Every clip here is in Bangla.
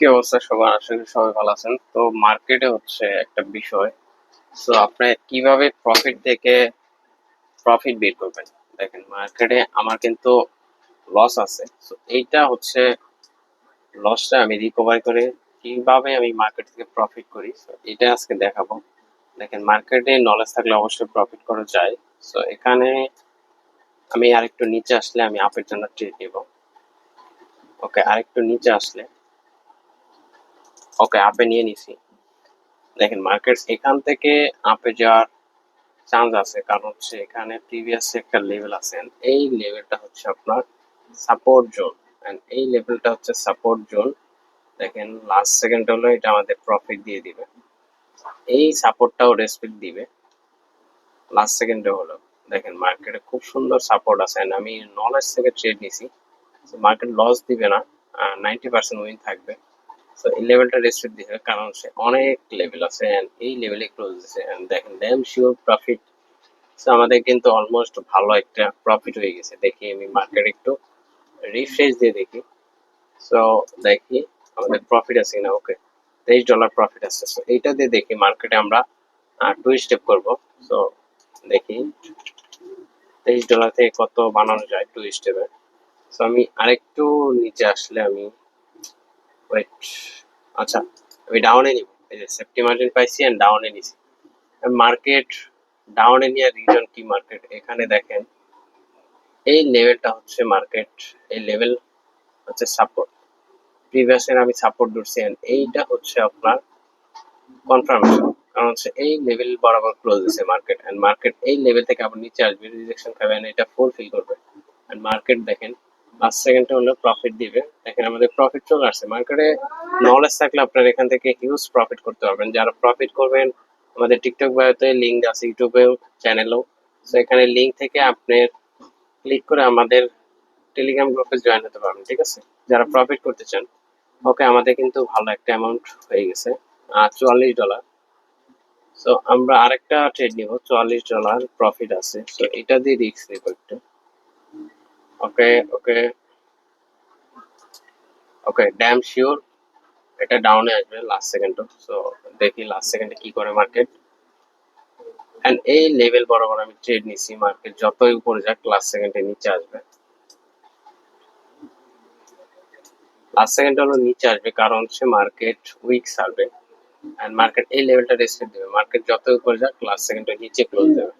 কি অবস্থা? সবার আশা করি সবাই ভালো আছেন। তো মার্কেটে হচ্ছে একটা বিষয়। সো আপনি কীভাবে প্রফিট থেকে প্রফিট বের করবেন? দেখেন মার্কেটে আমার কিন্তু লস আছে। সো এইটা হচ্ছে লসটা আমি রিকভারি করে কীভাবে আমি মার্কেট থেকে প্রফিট করি? সো এটা আজকে দেখাবো। দেখেন মার্কেটে নলেজ থাকলে অবশ্যই প্রফিট করা যায়। সো এখানে আমি আরেকটু নিচে আসলে আমি আপের জন্য ট্রেড নিব। ওকে আরেকটু নিচে আসলে ওকে আপে নিয়ে নিছি। দেখেন মার্কেট এখান থেকে আপে যাওয়ার চান্স আছে, কারণ হচ্ছে এখানে প্রিভিয়াস একটা লেভেল আছে। এই লেভেলটা হচ্ছে আপনার সাপোর্ট জোন এই লেভেলটা হচ্ছে সাপোর্ট জোন দেখেন লাস্ট সেকেন্ড হলো, এটা আমাদের প্রফিট দিয়ে দিবে। এই সাপোর্টটাও রেসপেক্ট দিবে। লাস্ট সেকেন্ডে হলো। দেখেন মার্কেটে খুব সুন্দর সাপোর্ট আছে। আমি নলেজ থেকে ট্রেড নিছি। মার্কেট লস দিবে না। নাইনটি পার্সেন্ট উইন থাকবে। সো এই লেভেলটা রেসপেক্ট দিতে কারণ হচ্ছে অনেক লেভেল আছে and এই লেভেলে ক্লোজ দিছে and দেখেন ড্যাম শিওর প্রফিট সো আমাদের কিন্তু অলমোস্ট ভালো একটা প্রফিট হয়ে গেছে। দেখি আমি মার্কেট একটু রিফ্রেশ দিয়ে দেখি। সো দেখি আমাদের প্রফিট আছে কিনা ওকে তেইশ ডলার প্রফিট আছে। সো এইটা দিয়ে দেখি মার্কেটে আমরা টু স্টেপ করব। সো দেখি তেইশ ডলার থেকে কত বানানো যায় টু স্টেপে সো আমি আরেকটু নিচে আসলে আমি ওয়েট আচ্ছা আমি ডাউনে নিব। এই যে সেফটি মার্জিন পাইছি এন্ড ডাউনে নিছি। মার্কেট ডাউনে নেওয়ার রিজন কি মার্কেট এখানে দেখেন, এই লেভেলটা হচ্ছে মার্কেট এই লেভেল হচ্ছে সাপোর্ট প্রিভিয়াস এর আমি সাপোর্ট ধরছি এইটা হচ্ছে আপনার কনফার্মেশন কারণ হচ্ছে এই লেভেল বরাবর ক্লোজ দিছে মার্কেট এন্ড মার্কেট এই লেভেল থেকে আবার নিচে আসবে রিজেকশন খাবে এটা ফুলফিল করবে। এন্ড মার্কেট দেখেন লাস্ট সেকেন্ডে হলো প্রফিট দিবে। দেখেন আমাদের প্রফিট চলে আসছে। মার্কেটে নলেজ থাকলে আপনার এখান থেকে হিউজ প্রফিট করতে পারবেন। যারা প্রফিট করবেন, আমাদের টিকটক বায়োতে লিঙ্ক আছে ইউটিউবেও চ্যানেলও সো এখানে লিঙ্ক থেকে আপনি ক্লিক করে আমাদের টেলিগ্রাম গ্রুপে জয়েন হতে পারবেন, ঠিক আছে? যারা প্রফিট করতে চান ওকে আমাদের কিন্তু ভালো একটা অ্যামাউন্ট হয়ে গেছে চুয়াল্লিশ ডলার সো আমরা আরেকটা ট্রেড নিব, চুয়াল্লিশ ডলার প্রফিট আছে। সো এটা দিয়ে রিস্ক নিব একটু। ওকে ওকে ওকে ড্যাম শিওর এটা ডাউনে আসবে লাস্ট সেকেন্ডও সো দেখি লাস্ট সেকেন্ডে কি করে মার্কেট এন্ড এই লেভেল বরাবর আমি ট্রেড নিছি মার্কেট যতই উপরে যাক লাস্ট সেকেন্ডে নিচে আসবে। লাস্ট সেকেন্ড হলো নিচে আসবে কারণ হচ্ছে market weak survey and market এই লেভেলটা রেসপেক্ট দেবে। মার্কেট যতই উপরে যাক লাস্ট সেকেন্ডে নিচে ক্লোজ দেবে।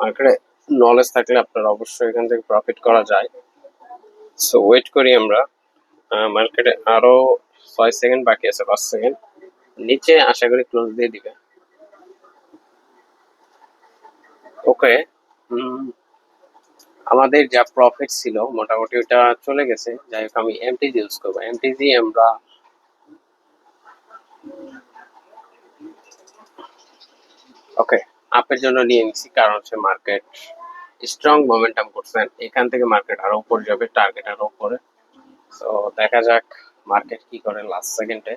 মার্কেটে নলেজ থাকলে আপনার অবশ্যই এখান থেকে প্রফিট করা যায়। সো ওয়েট করি আমরা। মার্কেটে আরও ছয় সেকেন্ড বাকি আছে, পাঁচ সেকেন্ড নিচে আশা করি ক্লোজ দিয়ে দিবে। ওকে আমাদের যা প্রফিট ছিল, মোটামুটি ওটা চলে গেছে। যাই হোক, আমি এমটিজি ইউজ করব। এমটিজি আমরা ওকে আপের জন্য নিয়ে নিছি, কারণ হচ্ছে মার্কেট স্ট্রং মোমেন্টাম করছেন, এখান থেকে মার্কেট আরও উপরে যাবে টার্গেট আরও উপরে। তো দেখা যাক মার্কেট কি করে লাস্ট সেকেন্ডে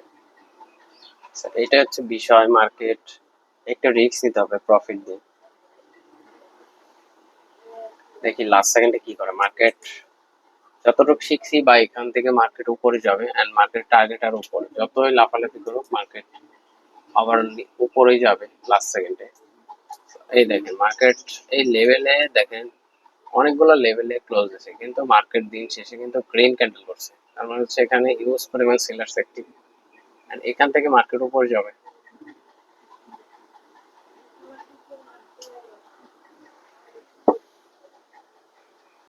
এটা হচ্ছে বিষয় মার্কেট একটু রিস্ক নিতে হবে প্রফিট দিয়ে। দেখি লাস্ট সেকেন্ডে কি করে মার্কেট যতটুকু শিখছি বা এখান থেকে মার্কেট উপরে যাবে অ্যান্ড মার্কেট টার্গেট আর উপরে। যতই লাফালাফি করুক মার্কেট আবার উপরেই যাবে লাস্ট সেকেন্ডে এই দেখেন মার্কেট এই লেভেলে দেখেন, অনেকগুলো লেভেলে ক্লোজ আছে, কিন্তু মার্কেট দিন শেষে কিন্তু গ্রিন ক্যান্ডেল করছে। তার মানে হচ্ছে এখানে ইউজ পরিমাণ সেলার্স অ্যাক্টিভ এখান থেকে মার্কেট উপরে যাবে।